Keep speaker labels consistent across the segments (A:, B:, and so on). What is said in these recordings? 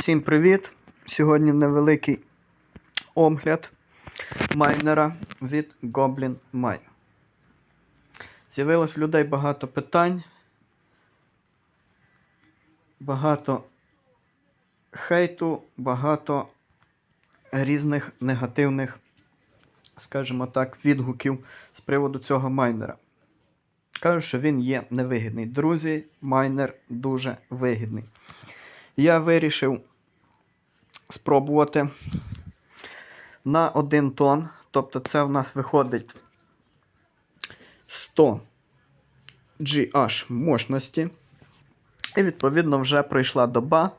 A: Всім привіт! Сьогодні невеликий огляд майнера від Goblin Mine. З'явилось в людей багато питань, багато хейту, багато різних негативних, скажімо так, відгуків з приводу цього майнера. Кажуть, що він є невигідний. Друзі, майнер дуже вигідний. Я вирішив спробувати на 1 тонн. Тобто це в нас виходить 100 GH мощності. І відповідно вже пройшла доба,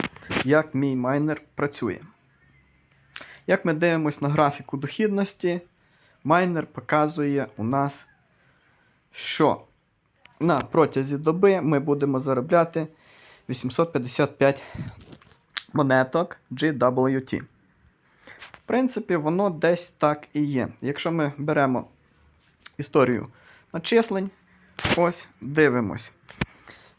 A: як мій майнер працює. Як ми дивимося на графіку дохідності, майнер показує у нас, що на протязі доби ми будемо заробляти 855 монеток GWT. В принципі, воно десь так і є. Якщо ми беремо історію начислень, ось дивимось.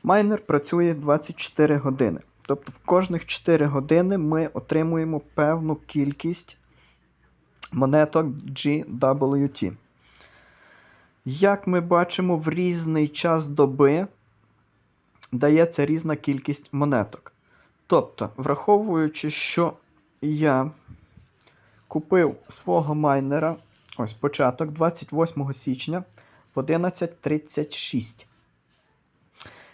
A: Майнер працює 24 години. Тобто в кожних 4 години ми отримуємо певну кількість монеток GWT. Як ми бачимо, в різний час доби дається різна кількість монеток. Тобто, враховуючи, що я купив свого майнера, ось початок 28 січня в 11.36.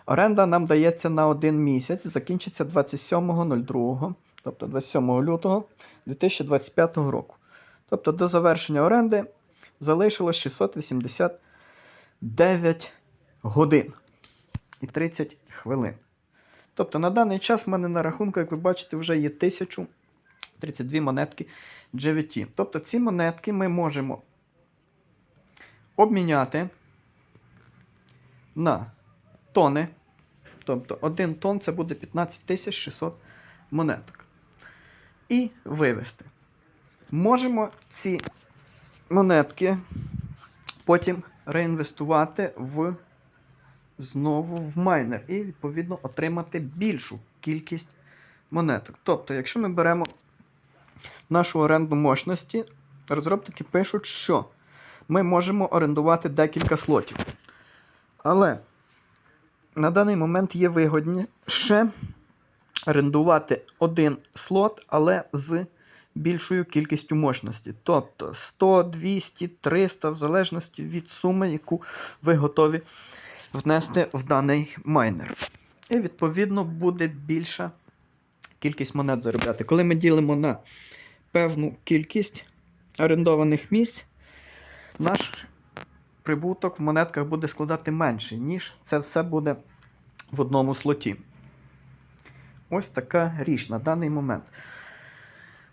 A: Оренда нам дається на один місяць, закінчиться 27.02, тобто 27 лютого 2025 року. Тобто до завершення оренди залишилось 689 годин і 30 хвилин. Тобто на даний час в мене на рахунку, як ви бачите, вже є 1032 монетки GVT. Тобто ці монетки ми можемо обміняти на тони. Тобто 1 тонн це буде 15600 монеток. І вивести. Можемо ці монетки потім реінвестувати в знову в майнер і, відповідно, отримати більшу кількість монеток. Тобто, якщо ми беремо нашу оренду мощності, розробники пишуть, що ми можемо орендувати декілька слотів. Але на даний момент є вигодніше орендувати один слот, але з більшою кількістю мощності. Тобто 100, 200, 300, в залежності від суми, яку ви готові внести в даний майнер. І, відповідно, буде більша кількість монет заробляти. Коли ми ділимо на певну кількість орендованих місць, наш прибуток в монетках буде складати менше, ніж це все буде в одному слоті. Ось така річ на даний момент.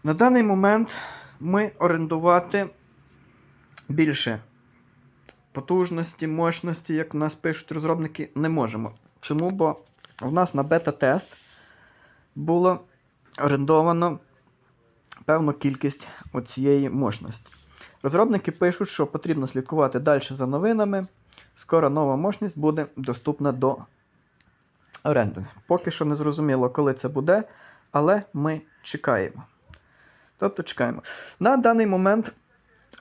A: На даний момент ми орендувати більше потужності, мощності, як у нас пишуть розробники, не можемо. Чому? Бо в нас на бета-тест було орендовано певну кількість оцієї мощності. Розробники пишуть, що потрібно слідкувати далі за новинами. Скоро нова мощність буде доступна до оренди. Поки що не зрозуміло, коли це буде, але ми чекаємо. Тобто чекаємо. На даний момент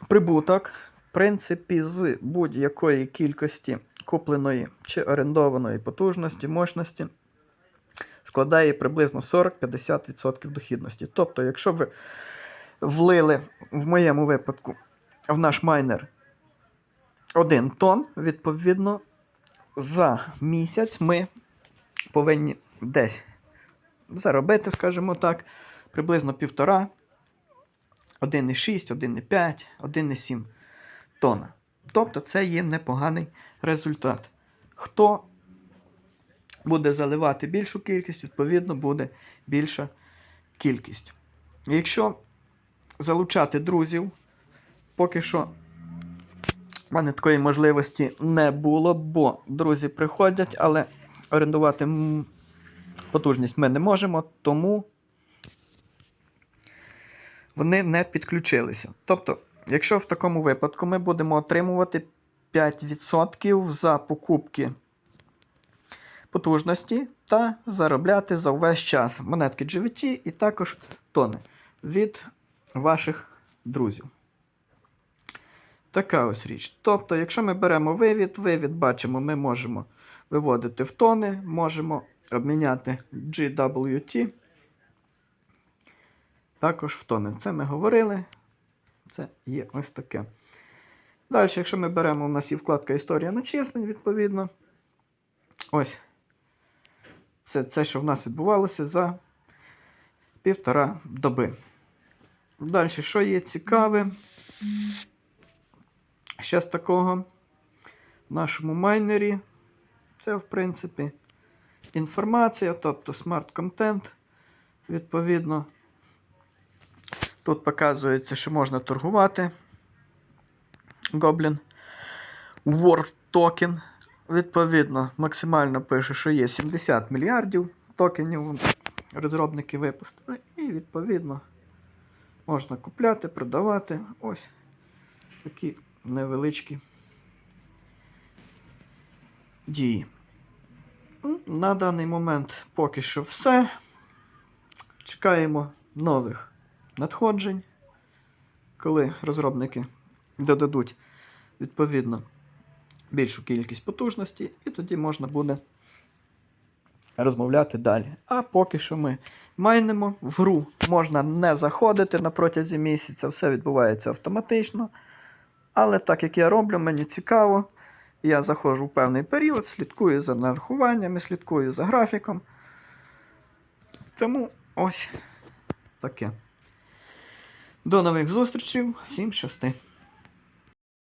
A: прибуток, в принципі, з будь-якої кількості купленої чи орендованої потужності, мощності, складає приблизно 40-50% дохідності. Тобто, якщо ви влили в моєму випадку в наш майнер 1 тонн, відповідно, за місяць ми повинні десь заробити, скажімо так, приблизно півтора. 1,6, 1,5, 1,7 тонна. Тобто це є непоганий результат. Хто буде заливати більшу кількість, відповідно, буде більша кількість. Якщо залучати друзів, поки що в мене такої можливості не було, бо друзі приходять, але орендувати потужність ми не можемо, тому вони не підключилися. Тобто, якщо в такому випадку ми будемо отримувати 5% за покупки потужності, та заробляти за увесь час монетки GVT і також тони від ваших друзів. Така ось річ. Тобто, якщо ми беремо вивід, вивід бачимо, ми можемо виводити в тони, можемо обміняти GWT. Також в тони. Це ми говорили. Це є ось таке. Далі, якщо ми беремо, у нас є вкладка Історія начислень, відповідно. Ось. Це це, що в нас відбувалося за півтора доби. Далі, що є цікаве? Ще з такого в нашому майнері. Це, в принципі, інформація, тобто смарт-контент. Відповідно, тут показується, що можна торгувати. Goblin World Token. Відповідно, максимально пише, що є 70 мільярдів токенів. Розробники випустили. І відповідно можна купляти, продавати. Ось такі невеличкі дії. На даний момент поки що все. Чекаємо нових надходжень, коли розробники додадуть відповідно більшу кількість потужності, і тоді можна буде розмовляти далі. А поки що ми майнимо в гру можна не заходити на протязі місяця, все відбувається автоматично. Але так як я роблю, мені цікаво. Я заходжу в певний період, слідкую за нарахуваннями, слідкую за графіком. Тому ось таке. До нових зустрічей, всім щасти!